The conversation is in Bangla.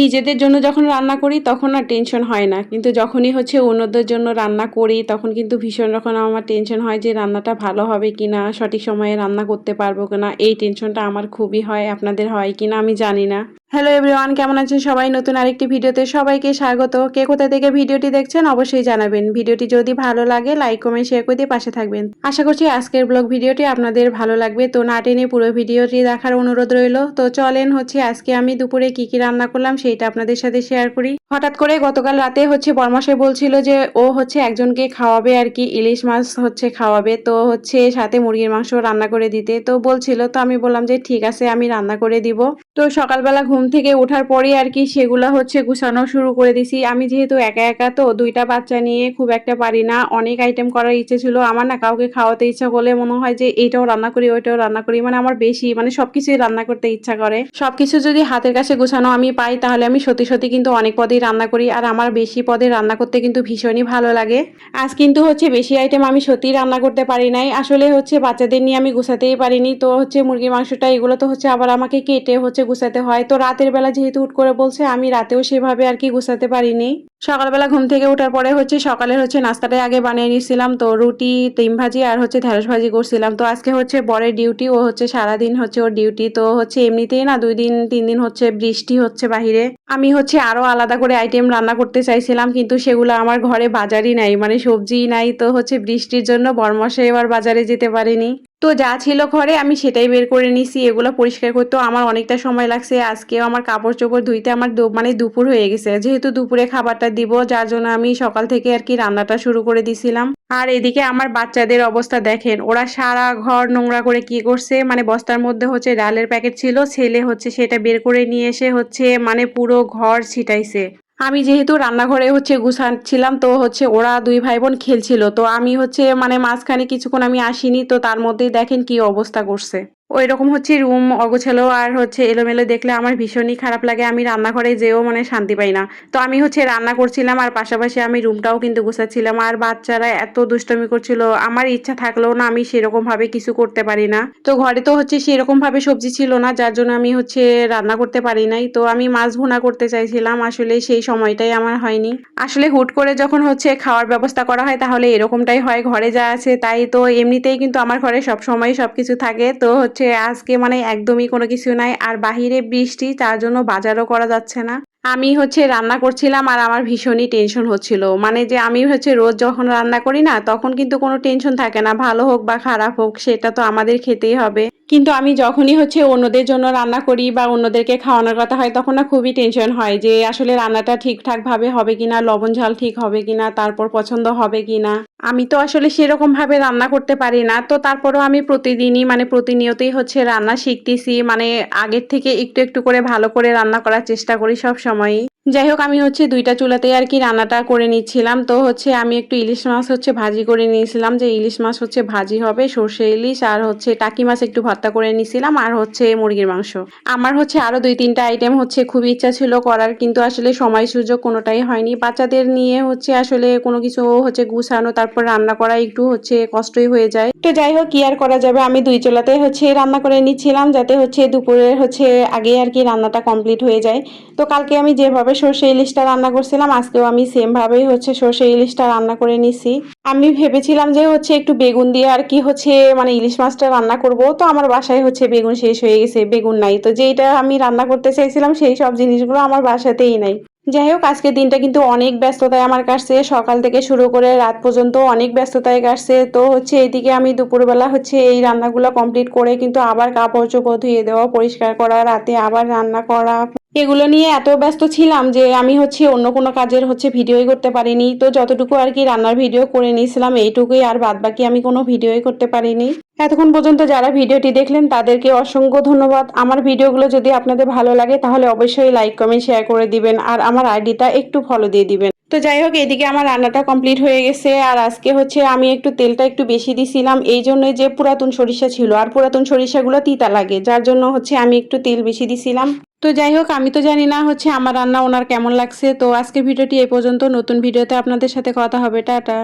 নিজেদের জন্য যখন রান্না করি, তখন আর টেনশন হয় না। কিন্তু যখনই হচ্ছে অন্যদের জন্য রান্না করি, তখন কিন্তু ভীষণ রকম আমার টেনশন হয় যে রান্নাটা ভালো হবে কি না সঠিক সময়ে রান্না করতে পারব কি না এই টেনশনটা আমার খুবই হয়, আপনাদের হয় কি না আমি জানি না। হ্যালো এভরিওয়ান কেমন আছেন সবাই? নতুন আরেকটি ভিডিওতে সবাইকে স্বাগত। কে কোথা থেকে ভিডিওটি দেখছেন অবশ্যই জানাবেন। ভিডিওটি যদি ভালো লাগে লাইক কমেন্ট শেয়ার করে দিয়ে পাশে থাকবেন। আশা করছি আজকের ব্লগ ভিডিওটি আপনাদের ভালো লাগবে। তো না টেনে পুরো ভিডিওটি দেখার অনুরোধ রইল। তো চলেন হচ্ছে আজকে আমি দুপুরে কি কি রান্না করলাম সেইটা আপনাদের সাথে শেয়ার করি। হঠাৎ করে গতকাল রাতে হচ্ছে বরমাসাই বলছিল যে ও হচ্ছে একজনকে খাওয়াবে আর কি, ইলিশ মাছ হচ্ছে খাওয়াবে। তো হচ্ছে সাথে মুরগির মাংস রান্না করে দিতে। তো বলছিল, তো আমি বললাম যে ঠিক আছে, আমি রান্না করে দিব। তো সকালবেলা ঘুম থেকে ওঠার পরে আর কি সেগুলো হচ্ছে গুছানো শুরু করে দিছি। আমি যেহেতু একা একা, তো দুইটা বাচ্চা নিয়ে খুব একটা পারি না। অনেক আইটেম করার ইচ্ছে ছিল। আমার না কাউকে খাওয়াতে ইচ্ছা করলে মনে হয় যে এইটাও রান্না করি, ওইটাও রান্না করি। মানে আমার বেশি মানে সবকিছুই রান্না করতে ইচ্ছা করে। সবকিছু যদি হাতের কাছে গুছানো আমি পাই, তাহলে আমি সত্যি সত্যি কিন্তু অনেক পদেই রান্না করি। আর আমার বেশি পদে রান্না করতে কিন্তু ভীষণই ভালো লাগে। আজ কিন্তু হচ্ছে বেশি আইটেম আমি সত্যিই রান্না করতে পারি নাই। আসলে হচ্ছে বাচ্চাদের নিয়ে আমি গুছাতেই পারিনি। তো হচ্ছে মুরগির মাংসটা, এগুলো তো হচ্ছে আবার আমাকে কেটে হচ্ছে গুছাতে হয়। তো রাতের বেলা যেহেতু উঠ করে বলছে আমি রাতেও সেভাবে আর কি গুছাতে পারিনি। সকালবেলা ঘুম থেকে ওঠার পরে হচ্ছে সকালের হচ্ছে নাস্তাটাই আগে বানিয়ে নিয়েছিলাম। তো রুটি, তিম ভাজি আর হচ্ছে ঢেঁড়স ভাজি করছিলাম। তো আজকে হচ্ছে বরের ডিউটি ও হচ্ছে সারাদিন হচ্ছে ওর ডিউটি তো হচ্ছে এমনিতেই না দুই দিন, তিন দিন হচ্ছে বৃষ্টি হচ্ছে বাহিরে। আমি হচ্ছে আরও আলাদা করে আইটেম রান্না করতে চাইছিলাম, কিন্তু সেগুলো আমার ঘরে বাজারই নাই মানে সবজিই নাই। তো হচ্ছে বৃষ্টির জন্য বরমশে এবার বাজারে যেতে পারিনি। তো যা ছিল ঘরে আমি সেটাই বের করে নিছি এগুলো পরিষ্কার করতেও আমার অনেকটা সময় লাগছে, আজকেও আমার কাপড় চোপড় ধুইতে আমার মানে দুপুর হয়ে গেছে। যেহেতু দুপুরে খাবারটা দিব, যার জন্য আমি সকাল থেকে আর কি রান্নাটা শুরু করে দিছিলাম। আর এদিকে আমার বাচ্চাদের অবস্থা দেখেন, ওরা সারা ঘর নোংরা করে কি করছে মানে বস্তার মধ্যে হচ্ছে ডালের প্যাকেট ছিল, ছেলে হচ্ছে সেটা বের করে নিয়ে এসে হচ্ছে মানে পুরো ঘর ছিটাইছে। আমি যেহেতু রান্নাঘরে হচ্ছে গুছাচ্ছিলাম তো হচ্ছে ওরা দুই ভাই বোন খেলছিল, তো আমি হচ্ছে মানে মাঝখানে কিছুক্ষণ আমি আসিনি, তো তার মধ্যেই দেখেন কি অবস্থা করছে। ওই রকম হচ্ছে রুম অগোছালো আর হচ্ছে এলোমেলো দেখলে আমার ভীষণই খারাপ লাগে। আমি রান্নাঘরে যেও মানে শান্তি পাই না। তো আমি হচ্ছে রান্না করছিলাম আর পাশাপাশি আমি রুমটাও কিন্তু গুছাচ্ছিলাম আর বাচ্চারা এত দুষ্টমি করছিল, আমার ইচ্ছা থাকলেও না আমি সেরকম ভাবে কিছু করতে পারি না। তো ঘরে তো হচ্ছে সেরকম ভাবে সবজি ছিল না, যার জন্য আমি হচ্ছে রান্না করতে পারি নাই। তো আমি মাছ ভুনা করতে চাইছিলাম, আসলে সেই সময়টাই আমার হয়নি। আসলে হুট করে যখন হচ্ছে খাওয়ার ব্যবস্থা করা হয়, তাহলে এরকমটাই হয়। ঘরে যা আছে তাই তো, এমনিতেই কিন্তু আমার ঘরে সব সময় সবকিছু থাকে। তো হচ্ছে আজকে মানে একদমই কোনো কিছু নাই। আর বাহিরে বৃষ্টি, তার জন্য বাজারও করা যাচ্ছে না। আমি হচ্ছে রান্না করছিলাম আর আমার ভীষণই টেনশন হচ্ছিল। মানে যে আমি হচ্ছে রোজ যখন রান্না করি না, তখন কিন্তু কোনো টেনশন থাকে না। ভালো হোক বা খারাপ হোক, সেটা তো আমাদের খেতেই হবে। কিন্তু আমি যখনই হচ্ছে অন্যদের জন্য রান্না করি বা অন্যদেরকে খাওয়ানোর কথা হয়, তখন না খুবই টেনশন হয় যে আসলে রান্নাটা ঠিকঠাকভাবে হবে কিনা, লবণ ঝাল ঠিক হবে কিনা, তারপর পছন্দ হবে কিনা। আমি তো আসলে সেরকম ভাবে রান্না করতে পারি না। তো তারপরেও আমি প্রতিদিনই মানে প্রতিনিয়তই হচ্ছে রান্না শিখতেছি। মানে আগের থেকে একটু একটু করে ভালো করে রান্না করার চেষ্টা করি সব সময়ই যাই হোক আমি হচ্ছে দুইটা চুলাতেই আর কি রান্নাটা করে নিচ্ছিলাম। তো হচ্ছে আমি একটু ইলিশ মাছ হচ্ছে ভাজি করে নিয়েছিলাম যে ইলিশ মাছ হচ্ছে ভাজি হবে, সর্ষে ইলিশ আর হচ্ছে টাকি মাছ একটু ভর্তা করে নিয়েছিলাম আর হচ্ছে মুরগির মাংস। আমার হচ্ছে আরও দুই তিনটা আইটেম হচ্ছে খুবই ইচ্ছা ছিল করার, কিন্তু আসলে সময় সুযোগ কোনোটাই হয়নি। বাচ্চাদের নিয়ে হচ্ছে আসলে কোনো কিছু হচ্ছে গুছানো, তারপর রান্না করা একটু হচ্ছে কষ্টই হয়ে যায়। তো যাই হোক কি আর করা যাবে? আমি দুই চুলাতে হচ্ছে রান্না করে নিচ্ছিলাম যাতে হচ্ছে দুপুরের হচ্ছে আগে আর কি রান্নাটা কমপ্লিট হয়ে যায়। তো কালকে আমি যেভাবে সর্ষে ইলিশটা রান্না করছিলাম, আজকেও আমি সেম ভাবেই হচ্ছে সর্ষে ইলিশটা রান্না করে নিছি। আমি ভেবেছিলাম যে হচ্ছে একটু বেগুন দিয়ে আর কি হচ্ছে মানে ইলিশ মাছটা রান্না করব, তো আমার বাসায় হচ্ছে বেগুন শেষ হয়ে গেছে, বেগুন নাই। তো যেটা আমি রান্না করতে চাইছিলাম সেই সব জিনিসগুলো আমার বাসাতেই নাই। যাই হোক আজকে দিনটা কিন্তু অনেক ব্যস্ততায় আমার কাছে সকাল থেকে শুরু করে রাত পর্যন্ত অনেক ব্যস্ততায় কাটছে। তো হচ্ছে এদিকে আমি দুপুরবেলা হচ্ছে এই রান্নাগুলো কমপ্লিট করে কিন্তু আবার কাপড় চোপড় ধুয়ে দেওয়া, পরিষ্কার করা, রাতে আবার রান্না করা। এগুলো নিয়ে এত ব্যস্ত ছিলাম যে আমি হচ্ছে অন্য কোনো কাজের হচ্ছে ভিডিওই করতে পারিনি। তো যতটুকু আর কি রান্নার ভিডিও করে নিয়েছিলাম, এইটুকুই আর বাদ বাকি আমি কোনো ভিডিওই করতে পারিনি। এতক্ষণ পর্যন্ত যারা ভিডিওটি দেখলেন, তাদেরকে অসংখ্য ধন্যবাদ। আমার ভিডিওগুলো যদি আপনাদের ভালো লাগে, তাহলে অবশ্যই লাইক, কমেন্ট, শেয়ার করে দিবেন আর আমার আইডিটা একটু ফলো দিয়ে দিবেন। তো যাই হোক, এদিকে আমার রান্নাটা কমপ্লিট হয়ে গেছে আর আজকে হচ্ছে আমি একটু তেলটা একটু বেশি দিছিলাম। এই জন্যই যে পুরাতন সরিষা ছিল। আর পুরাতন সরিষাগুলো তিতা লাগে, যার জন্য হচ্ছে আমি একটু তেল বেশি দিছিলাম। তো যাই হোক, আমি তো জানি না হচ্ছে আমার রান্না ওনার কেমন লাগছে। তো আজকে ভিডিওটি এই পর্যন্ত। নতুন ভিডিওতে আপনাদের সাথে কথা হবে। টাটা।